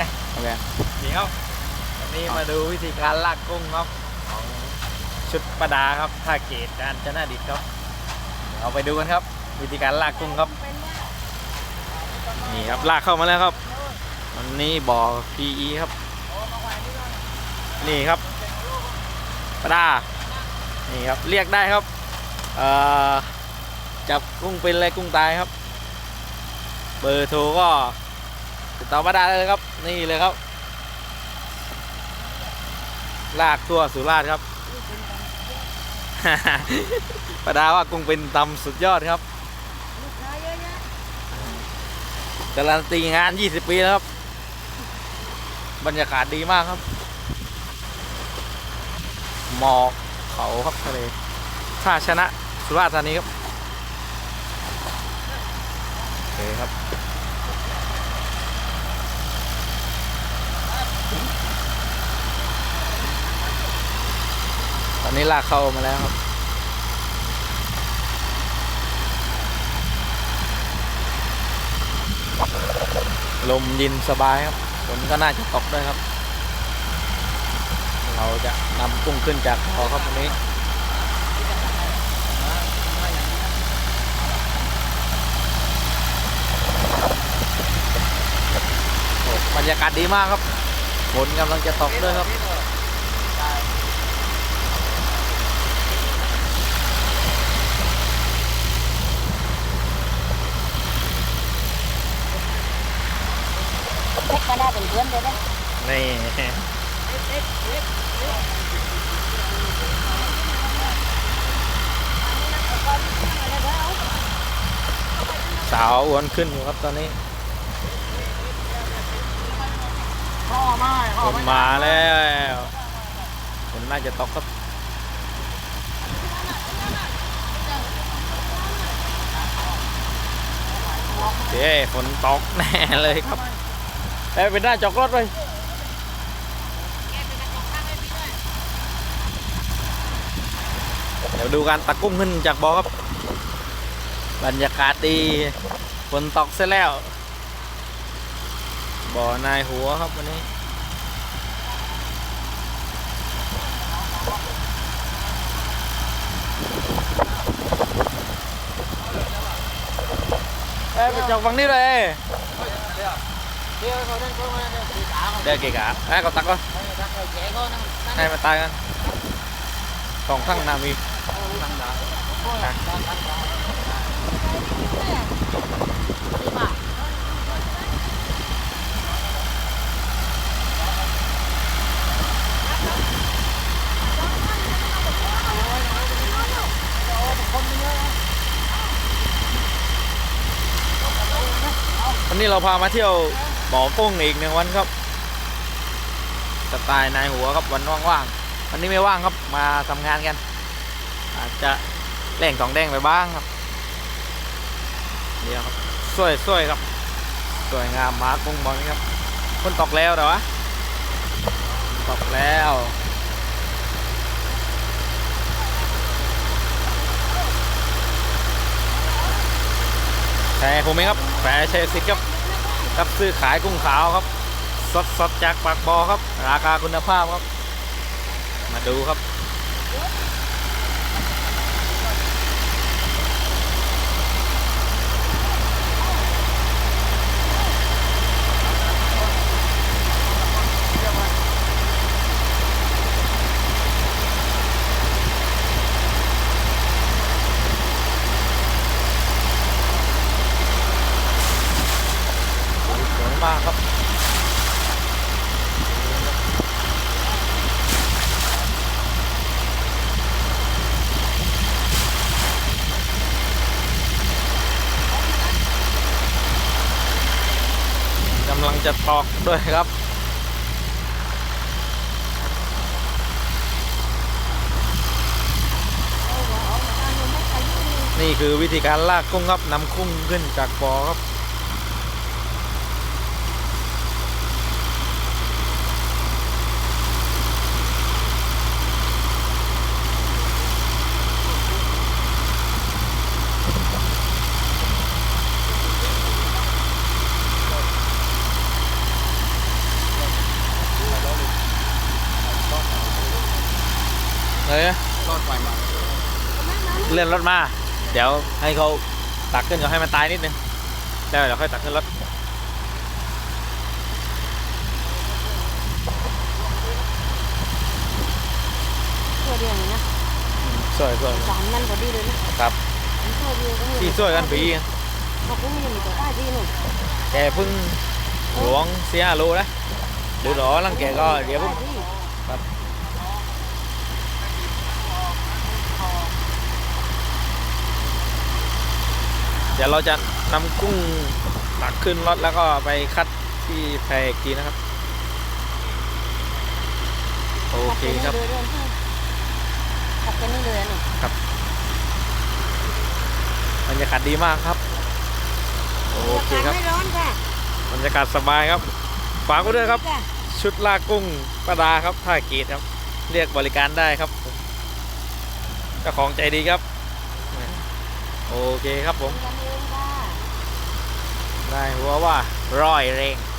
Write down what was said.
ไงโอเคนี่ครับวันนี้มาดูวิธีการลากกุ้งครับของชุดประดาครับท่าเกตการชนะดิตครับเดี๋ยวเอาไปดูกันครับ วิธีการลากกุ้งครับนี่ครับลากเข้ามาแล้วครับวันนี้บ่อ PE ครับ นี่ครับประดานี่ครับเรียกได้ครับเอ่อจับกุ้งเป็นอะไรกุ้งตายครับ เบอร์โทรก็ ติดต่อประดาได้เลยครับ นี่เลยครับ ลากทั่วสุราษฎร์ครับประดาว่ากุ้งเป็นตำสุดยอดครับการันตีงาน 20 ปีแล้วครับ บรรยากาศดีมากครับ หมอกเขาครับทะเลท่าชนะสุราษฎร์ธานีครับโอเคครับ นี้ลากเข้ามาแล้วครับลมยินสบายครับฝนก็น่าจะตกด้วยครับ เราจะนำกุ้งขึ้นจากคอครับวันนี้บรรยากาศดีมากครับฝนกำลังจะตกด้วยครับ เล็กก็ได้เป็นเพื่ อนเลยนะนี่สาวอ้วนขึ้นอยู่ครับตอนนี้พ่อมาฝนมาแล้วฝนน่าจะตกครับโอเคฝนตกแน่เลยครับ เอ้ยเป็นหน้าจอกรถเลยเดี๋ยวดูการตักกุ้งขึ้นจากบ่อครับ บรรยากาศดีฝนตกเสียแล้ว บ่อนายหัวครับวันนี้เอ้ยไปจอกฝั่งนี้เลย เดี๋ยวเขาเดินเข้ามาเดี๋ยวสีขาวเดี๋ยวเกะกะให้เขาตักก็เขาแจกเขานั่งนั่งให้มันตายกันสองข้างนามีวันนี้เราพามาเที่ยว บ่อกุ้งอีกหนึ่งวันครับสไตล์นายหัวครับวันว่างๆวันนี้ไม่ว่างครับมาทำงานกัน อาจจะแหล่งสองแดงไปบ้างครับเดี๋ยวครับสวยสวยครับสวยงามมากุ้งบอลนี่ครับคนตกแล้วเหรอวะตกแล้วแฟร์ผมเองครับแฟร์เชสิตครับ รับซื้อขายกุ้งขาวครับสดสดจากปากบอครับ ราคาคุณภาพครับ มาดูครับ สวยมากครับ กำลัง จะตอกด้วยครับ นี่คือวิธีการลากกุ้งครับนำกุ้งขึ้นจากบ่อครับ เลย รอดไปมา เลื่อนรถมา เดี๋ยวให้เขาตักขึ้นก็ให้มันตายนิดนึงแล้วเดี๋ยวค่อยตักขึ้นรถตัวเดียวนี่นะสวยสวยสามนั่นพอดีเลยนะครับตัวเดียวก็มีที่สวยกันปีบอกว่ามีมีตัวใต้ที่หนึ่งแกเพิ่งหลวงเสียโลนะหรือหรอลังแกก็เดี๋ยวเพิ่ง ดี๋ยวเราจะนำกุ้งตักขึ้นรถแล้วก็ไปคัดที่แพรอีกทีนะครับ โอเคครับขับกันนี่เลยนี่บรรยากาศดีมากครับ โอเคครับไม่ร้อนค่ะบรรยากาศสบายครับฝากไว้ด้วยครับ ชุดลากกุ้งประดาครับท่าเกตครับ เรียกบริการได้ครับผมเจ้าของใจดีครับ โอเคครับผมกันเองค่ะได้หัวว่าร้อยเร่งค